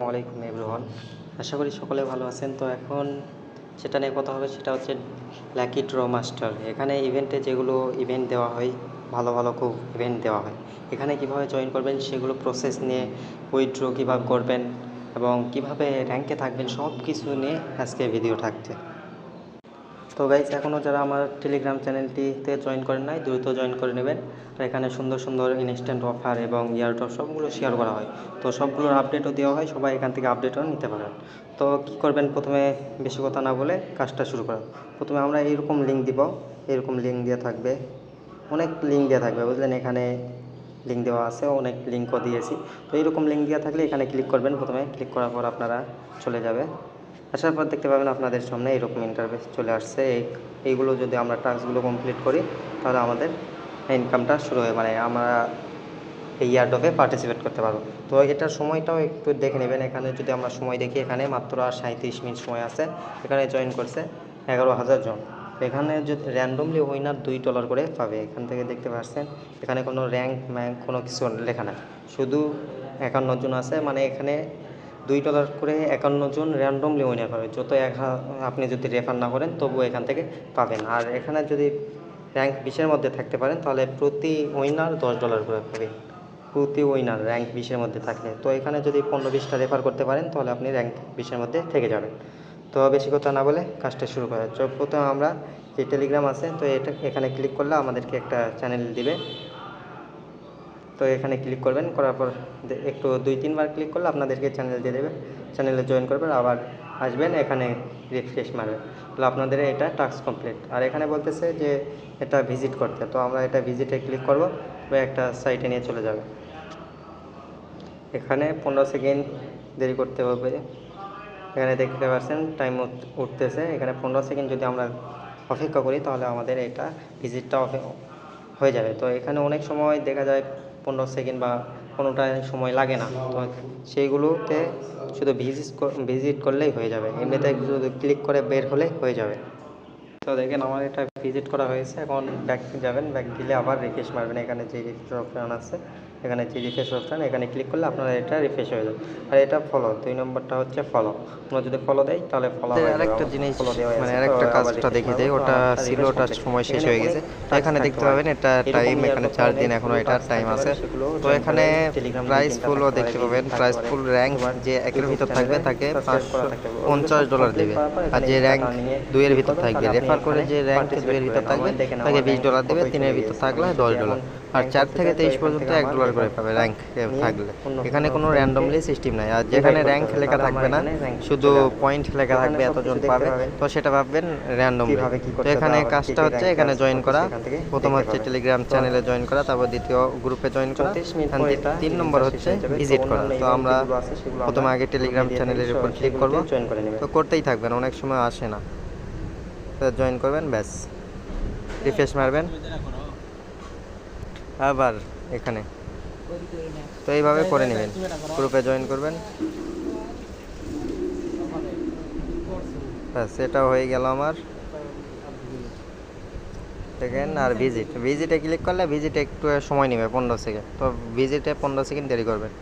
আসসালামাইকুম এভরিওয়ান। আশা করি সকলে ভালো আছেন। তো এখন সেটা নিয়ে কথা হবে সেটা হচ্ছে লাকি ড্র মাস্টার এখানে ইভেন্টে যেগুলো ইভেন্ট দেওয়া হয়, ভালো ভালো খুব ইভেন্ট দেওয়া হয়। এখানে কীভাবে জয়েন করবেন সেগুলো প্রসেস নিয়ে উইথড্র কীভাবে করবেন এবং কীভাবে র্যাঙ্কে থাকবেন সব কিছু নিয়ে আজকে ভিডিও থাকছে। তো গাইজ এখনও যারা আমার টেলিগ্রাম চ্যানেলটিতে জয়েন করেন নাই, দ্রুত জয়েন করে নেবেন। আর এখানে সুন্দর সুন্দর ইনস্ট্যান্ট অফার এবং ইয়ারড্রপ সবগুলো শেয়ার করা হয়। তো সবগুলোর আপডেটও দেওয়া হয়, সবাই এখান থেকে আপডেটও নিতে পারেন। তো কী করবেন প্রথমে বেশি কথা না বলে কাজটা শুরু করা প্রথমে আমরা এরকম লিঙ্ক দিব, এরকম লিঙ্ক দেওয়া থাকবে। অনেক লিঙ্ক দেওয়া থাকবে, বুঝলেন? এখানে লিঙ্ক দেওয়া আছে, অনেক লিঙ্কও দিয়েছি। তো এইরকম লিঙ্ক দেওয়া থাকলে এখানে ক্লিক করবেন প্রথমে। ক্লিক করার পর আপনারা চলে যাবে। আসার পর দেখতে পাবেন আপনাদের সামনে এরকম ইন্টারভেস চলে আসছে। এই, এইগুলো যদি আমরা টাস্কগুলো কমপ্লিট করি, তাহলে আমাদের ইনকামটা শুরু হয় মানে আমরা এই ইয়ারডপে পার্টিসিপেট করতে পারব। তো এটার সময়টাও একটু দেখে নেবেন। এখানে যদি আমরা সময় দেখি, এখানে মাত্র আর সাঁত্রিশ মিনিট সময় আছে। এখানে জয়েন করছে এগারো হাজার জন। এখানে যদি র্যান্ডমলি উইনার দুই ডলার করে পাবে। এখান থেকে দেখতে পাচ্ছেন, এখানে কোনো র্যাঙ্ক ম্যাঙ্ক কোনো কিছু লেখা নাই। শুধু একান্ন জন আছে মানে এখানে দুই ডলার করে একান্ন জন র্যান্ডমলি উইনার পাবে। যত এক আপনি যদি রেফার না করেন, তবুও এখান থেকে পাবেন। আর এখানে যদি র্যাঙ্ক বিশের মধ্যে থাকতে পারেন, তাহলে প্রতি উইনার দশ ডলার করে পাবেন। প্রতি উইনার র্যাঙ্ক বিশের মধ্যে থাকলে। তো এখানে যদি পনেরো বিশটা রেফার করতে পারেন, তাহলে আপনি র্যাঙ্ক বিশের মধ্যে থেকে যাবেন। তো বেশি কথা না বলে কাজটা শুরু করা প্রথমে আমরা যে টেলিগ্রাম আছে, তো এটা এখানে ক্লিক করলে আমাদেরকে একটা চ্যানেল দিবে। তো এখানে ক্লিক করবেন, করার পর একটু দুই, তিনবার ক্লিক করলে আপনাদেরকে চ্যানেল দিয়ে দেবে। চ্যানেলে জয়েন করবেন, আবার আসবেন, এখানে রিফ্রেশ মারবেন। তাহলে আপনাদের এটা টাস্ক কমপ্লিট আর এখানে বলতেছে যে এটা ভিজিট করতে। তো আমরা এটা ভিজিটে ক্লিক করব, বা একটা সাইটে নিয়ে চলে যাবে। এখানে পনেরো সেকেন্ড দেরি করতে হবে। এখানে দেখতে পাচ্ছেন টাইম উঠতেছে। এখানে পনেরো সেকেন্ড যদি আমরা অপেক্ষা করি, তাহলে আমাদের এটা ভিজিটটা হয়ে যাবে। তো এখানে অনেক সময় দেখা যায় পনেরো সেকেন্ড বা কোনোটা সময় লাগে না। তো সেইগুলোতে শুধু ভিজিট ভিজিট করলেই হয়ে যাবে। এমনিতে শুধু ক্লিক করে বের হলে হয়ে যাবে। তো দেখেন আমার এটা ভিজিট করা হয়েছে। এখন ব্যাক যাবেন ব্যাক দিলে আবার রিফ্রেশ মারবেন। এখানে যে রিফ্রেশ আছে এখানে যে রিফ্রেশ অপশান এখানে ক্লিক করলে আপনারা এটা রিফ্রেশ হয়ে যাবে। আর এটা ফলো দুই নম্বরটা হচ্ছে ফলো আমরা যদি ফলো দেয় তাহলে ফলো আরেকটা জিনিস মানে আরেকটা কাজটা দেখিয়ে দেয় ওটা ছিল complete। সময় শেষ হয়ে গেছে। তো এখানে দেখতে। পাবেন এটা টাইম এখানে চার দিন এখনও এটার টাইম আছে। তো এখানে প্রাইস ফুলও দেখতে পাবেন প্রাইস ফুল র্যাঙ্ক যে একের ভিতর থাকবে তাকে পাঁচশো পঞ্চাশ ডলার দেবে। আর যে র্যাঙ্ক দুইয়ের ভিতর থাকবে রেফার করে যে র্যাঙ্ক দুইয়ের ভিতর থাকবে তাকে বিশ ডলার দেবে তিনের ভিতর থাকলে দশ ডলার আর চার থেকে তেইশ পর্যন্ত এক ডলার করে পাবে র্যাঙ্ক থাকলে। এখানে কোনো র্যান্ডমলি সিস্টেম নাই। আর যেখানে র্যাঙ্ক লেখা থাকবে না শুধু পয়েন্ট লেখা থাকবে এতজন পাবে। তো সেটা ভাববেন র্যান্ডমলি তো এখানে কাজটা হচ্ছে এখানে জয়েন করা। প্রথম হচ্ছে টেলিগ্রাম চ্যানেলে জয়েন করা তারপর দ্বিতীয় গ্রুপে জয়েন করা 34 মিনিট and পরে তি- এটা তিন নম্বর হচ্ছে ভিজিট করা। তো আমরা প্রথমে আগে টেলিগ্রাম চ্যানেলের উপর ক্লিক করব। তো করতেই থাকবেন অনেক সময় আসে না। তো জয়েন করবেন ব্যাস। রিফ্রেশ মারবেন আবার এখানে। তো এইভাবে করে নেবেন। গ্রুপে জয়েন করবেন। ব্যাস, এটাও হয়ে গেল আমার। দেখেন, আর ভিজিট ভিজিটে ক্লিক করলে ভিজিটে একটু সময় নেবে, পনেরো সেকেন্ড তো ভিজিটে পনেরো সেকেন্ড দেরি করবেন।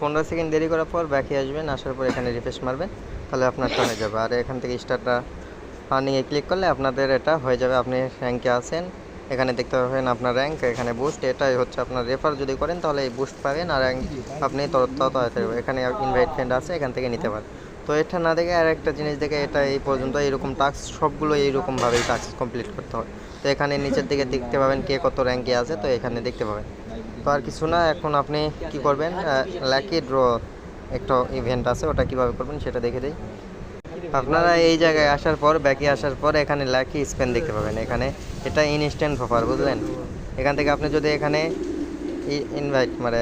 পনেরো সেকেন্ড দেরি করার পর ব্যাকে আসবেন, আসার পর এখানে রিফ্রেশ মারবেন, তাহলে আপনার হয়ে যাবে। আর এখান থেকে স্টারটা আর্নিংয়ে ক্লিক করলে আপনাদের এটা হয়ে যাবে। আপনি র্যাঙ্কে আছেন এখানে দেখতে পাবেন আপনার র্যাঙ্ক এখানে বুস্ট এটাই হচ্ছে আপনার রেফার যদি করেন তাহলে এই বুস্ট পাবেন আর র্যাঙ্ক আপনি তাড়াতাড়ি এখানে ইনভাইট ফ্রেন্ড আছে, এখান থেকে নিতে পারেন। তো এটা না দেখে আর একটা জিনিস দেখে এটা এই পর্যন্ত এইরকম টাস্ক সবগুলো এইরকমভাবেই টাস্ক কমপ্লিট করতে হয় তো এখানে নিচের দিকে দেখতে পাবেন কে কত র্যাঙ্কে আছে, তো এখানে দেখতে পাবেন। তো আর কিছু না, এখন আপনি কি করবেন লাকি ড্র একটা ইভেন্ট আছে, ওটা কীভাবে করবেন সেটা দেখে দিই। আপনারা এই জায়গায় আসার পর ব্যাকে আসার পর এখানে লাকি স্পেন দেখতে পাবেন। এখানে এটা ইনস্ট্যান্ট অফার বুঝলেন? এখান থেকে আপনি যদি এখানে ইনভাইট মানে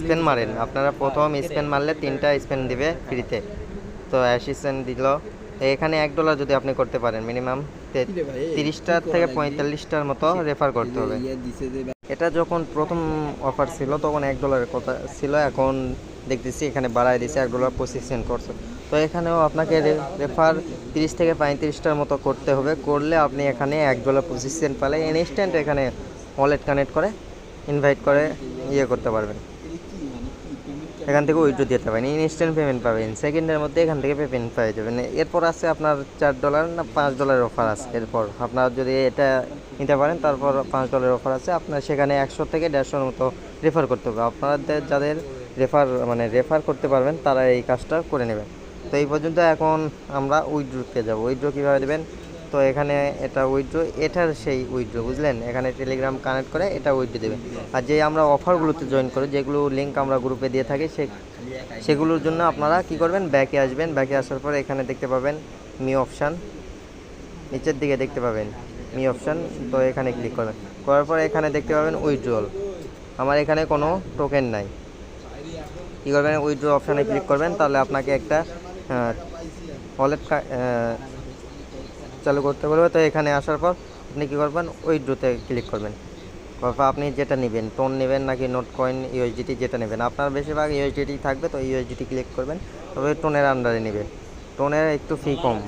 স্পেন মারেন আপনারা প্রথম স্পেন মারলে তিনটা স্পেন দিবে ফ্রিতে তো অ্যাসিস্ট্যান্ট দিল। তো এখানে এক ডলার যদি আপনি করতে পারেন মিনিমাম তিরিশটার থেকে পঁয়তাল্লিশটার মতো রেফার করতে হবে। এটা যখন প্রথম অফার ছিল তখন এক ডলারের কথা ছিল এখন দেখতেছি এখানে বাড়ায় দিছে এক ডলার পঁচিশ সেন্ট করছে। তো এখানেও আপনাকে রেফার তিরিশ থেকে পঁয়ত্রিশটার মতো করতে হবে। করলে আপনি এখানে এক ডলার পঁচিশ সেন্ট পালে ইনস্ট্যান্ট এখানে ওয়ালেট কানেক্ট করে ইনভাইট করে ইয়ে করতে পারবেন। এখান থেকে উইথড্র দিতে পারেন। ইনস্ট্যান্ট পেমেন্ট পাবেন। সেকেন্ডের মধ্যে এখান থেকে পেমেন্ট পেয়ে যাবেন এরপর আছে আপনার চার ডলার না পাঁচ ডলারের অফার আছে এরপর। আপনার যদি এটা নিতে পারেন, তারপর পাঁচ ডলারের অফার আছে। আপনার সেখানে একশো থেকে দেড়শোর মতো রেফার করতে হবে। আপনাদের যাদের রেফার মানে রেফার করতে পারবেন, তারা এই কাজটা করে নেবেন। তো এই পর্যন্ত এখন আমরা উইথড্রোতে যাব। উইথড্রো কীভাবে দেবেন? তো এখানে এটা উইথড্রো এটার সেই উইথড্রো বুঝলেন? এখানে টেলিগ্রাম কানেক্ট করে এটা উইথড্রো দেবেন। আর যে আমরা অফারগুলোতে জয়েন করি, যেগুলো লিঙ্ক আমরা গ্রুপে দিয়ে থাকি, সে, সেগুলোর জন্য আপনারা কি করবেন? ব্যাকে আসবেন। ব্যাকে আসার পর এখানে দেখতে পাবেন মি অপশান নিচের দিকে দেখতে পাবেন মি অপশান তো এখানে ক্লিক করবেন। করার পর এখানে দেখতে পাবেন উইথড্রল আমার এখানে কোনো টোকেন নাই। কী করবেন? উইড্রো অপশানে ক্লিক করবেন। তাহলে আপনাকে একটা ওয়ালেট চালু করতে বলবে তো এখানে আসার পর আপনি কী করবেন? উইথড্রোতে ক্লিক করবেন। তারপর আপনি যেটা নেবেন টোন নেবেন নাকি নোট কয়েন ইউএসডিটি যেটা নেবেন। আপনার বেশিরভাগ ইউএসডিটি থাকবে, তো ইউএসডিটি ক্লিক করবেন। তবে টোনের আন্ডারে নেবেন। টোনের একটু ফি কম।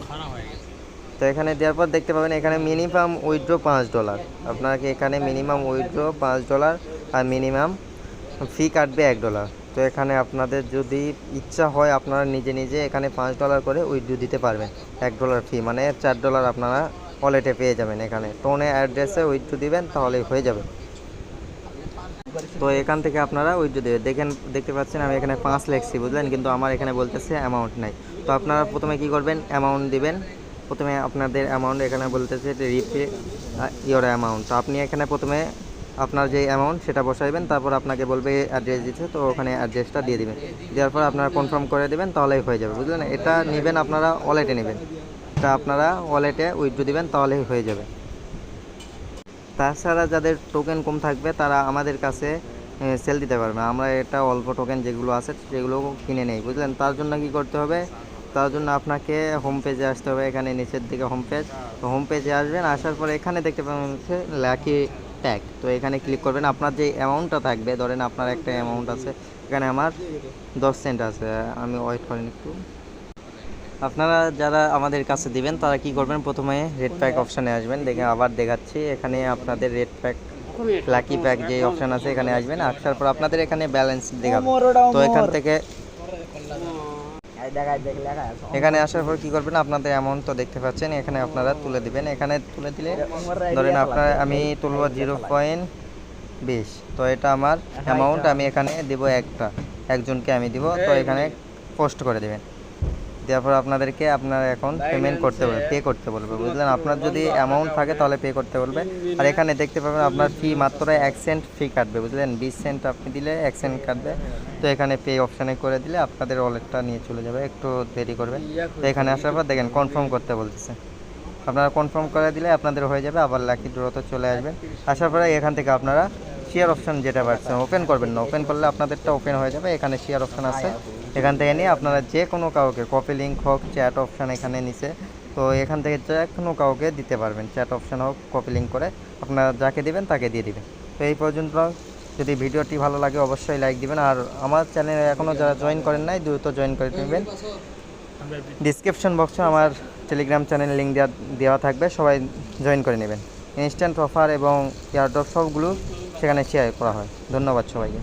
তো এখানে দেওয়ার পর দেখতে পাবেন, এখানে মিনিমাম উইথড্রো পাঁচ ডলার আপনাকে এখানে মিনিমাম উইথড্রো পাঁচ ডলার আর মিনিমাম ফি কাটবে এক ডলার তো এখানে আপনাদের যদি ইচ্ছা হয় আপনারা নিজে নিজে এখানে পাঁচ ডলার করে উইথড্রো দিতে পারবেন। এক ডলার ফি মানে চার ডলার আপনারা ওয়ালেটে পেয়ে যাবেন এখানে। টোনে অ্যাড্রেসে উইথড্রো দিবেন, তাহলেই হয়ে যাবে। তো এখান থেকে আপনারা উইথড্রো দেবেন। দেখেন, দেখতে পাচ্ছেন, আমি এখানে পাঁচ লেখছি, বুঝলেন? কিন্তু আমার এখানে বলতেছে অ্যামাউন্ট নাই। তো আপনারা প্রথমে কি করবেন? অ্যামাউন্ট দিবেন। প্রথমে আপনাদের অ্যামাউন্ট এখানে বলতেছে রিপে ইয়োর অ্যামাউন্ট তো আপনি এখানে প্রথমে আপনার যে অ্যামাউন্ট সেটা বসাইবেন, তারপর আপনাকে বলবে অ্যাড্রেস দিতে, তো ওখানে অ্যাড্রেসটা দিয়ে দিবেন। দেওয়ার পর আপনারা কনফার্ম করে দেবেন, তাহলেই হয়ে যাবে, বুঝলেন? এটা নেবেন আপনারা ওয়ালেটে নেবেন। এটা আপনারা ওয়ালেটে উইথড্রো দিবেন, তাহলেই হয়ে যাবে। তাছাড়া যাদের টোকেন কম থাকবে, তারা আমাদের কাছে সেল দিতে পারবে। আমরা এটা অল্প টোকেন যেগুলো আছে, সেগুলো কিনে নেই, বুঝলেন? তার জন্য কি করতে হবে? তার জন্য আপনাকে হোম পেজে আসতে হবে, এখানে নিচের দিকে হোম পেজ তো হোম পেজে আসবেন, আসার পরে এখানে দেখতে পাবেন হচ্ছে ল্যাকি ট্যাগ তো এখানে ক্লিক করবেন আপনার যে অ্যামাউন্টটা থাকবে ধরেন আপনার একটা অ্যামাউন্ট আছে এখানে আমার দশ সেন্ট আছে আমি ওয়েট করেন একটু। আপনারা যারা আমাদের কাছে দিবেন তারা কি করবেন প্রথমে রেড প্যাক অপশানে আসবেন দেখে আবার দেখাচ্ছি এখানে আপনাদের রেড প্যাক লাকি প্যাক যে অপশান আছে এখানে আসবেন আসার পর আপনাদের এখানে ব্যালেন্স দেখাবে। তো এখান থেকে এখানে আসার পর কি করবেন? আপনাদের অ্যামাউন্ট তো দেখতে পাচ্ছেন। এখানে আপনারা তুলে দিবেন। এখানে তুলে দিলে ধরেন আপনার আমি তুলবো জিরো পয়েন্ট বিশ। তো এটা আমার অ্যামাউন্ট আমি এখানে দিব একটা। একজনকে আমি দিব। তো এখানে পোস্ট করে দেবেন। দেওয়ার পর আপনাদেরকে আপনার এখন পেমেন্ট করতে বলবে পে করতে বলবে বুঝলেন? আপনার যদি অ্যামাউন্ট থাকে তাহলে পে করতে বলবে। আর এখানে দেখতে পাবেন আপনার ফি মাত্র এক সেন্ট ফি কাটবে বুঝলেন? বিশ সেন্ট আপনি দিলে এক সেন্ট কাটবে। তো এখানে পে অপশানে করে দিলে আপনাদের ওয়ালেটটা নিয়ে চলে যাবে একটু দেরি করবে তো এখানে আসার পর দেখেন কনফার্ম করতে বলতেছে। আপনারা কনফার্ম করে দিলে আপনাদের হয়ে যাবে আবার লাকি ড্রতে চলে আসবেন। আসার পরে এখান থেকে আপনারা শেয়ার অপশন যেটা পাচ্ছেন ওপেন করবেন না। ওপেন করলে আপনাদেরটা ওপেন হয়ে যাবে। এখানে শেয়ার অপশন আছে। এখান থেকে নিয়ে আপনারা যে কোনো কাউকে কপি লিঙ্ক হোক চ্যাট অপশন এখানে নিচে, তো এখান থেকে যে কোনো কাউকে দিতে পারবেন। চ্যাট অপশন হোক কপি লিঙ্ক করে আপনারা যাকে দিবেন তাকে দিয়ে দিবেন। তো এই পর্যন্ত। যদি ভিডিওটি ভালো লাগে অবশ্যই লাইক দিবেন। আর আমার চ্যানেলে এখনও যারা জয়েন করেন নাই, দ্রুত জয়েন করে নেবেন। ডিসক্রিপশন বক্সে আমার টেলিগ্রাম চ্যানেল লিঙ্ক দেওয়া দেওয়া থাকবে। সবাই জয়েন করে নেবেন। ইনস্ট্যান্ট অফার এবং এয়ারড্রপ সবগুলো সেখানে শেয়ার করা হয়। ধন্যবাদ সবাইকে।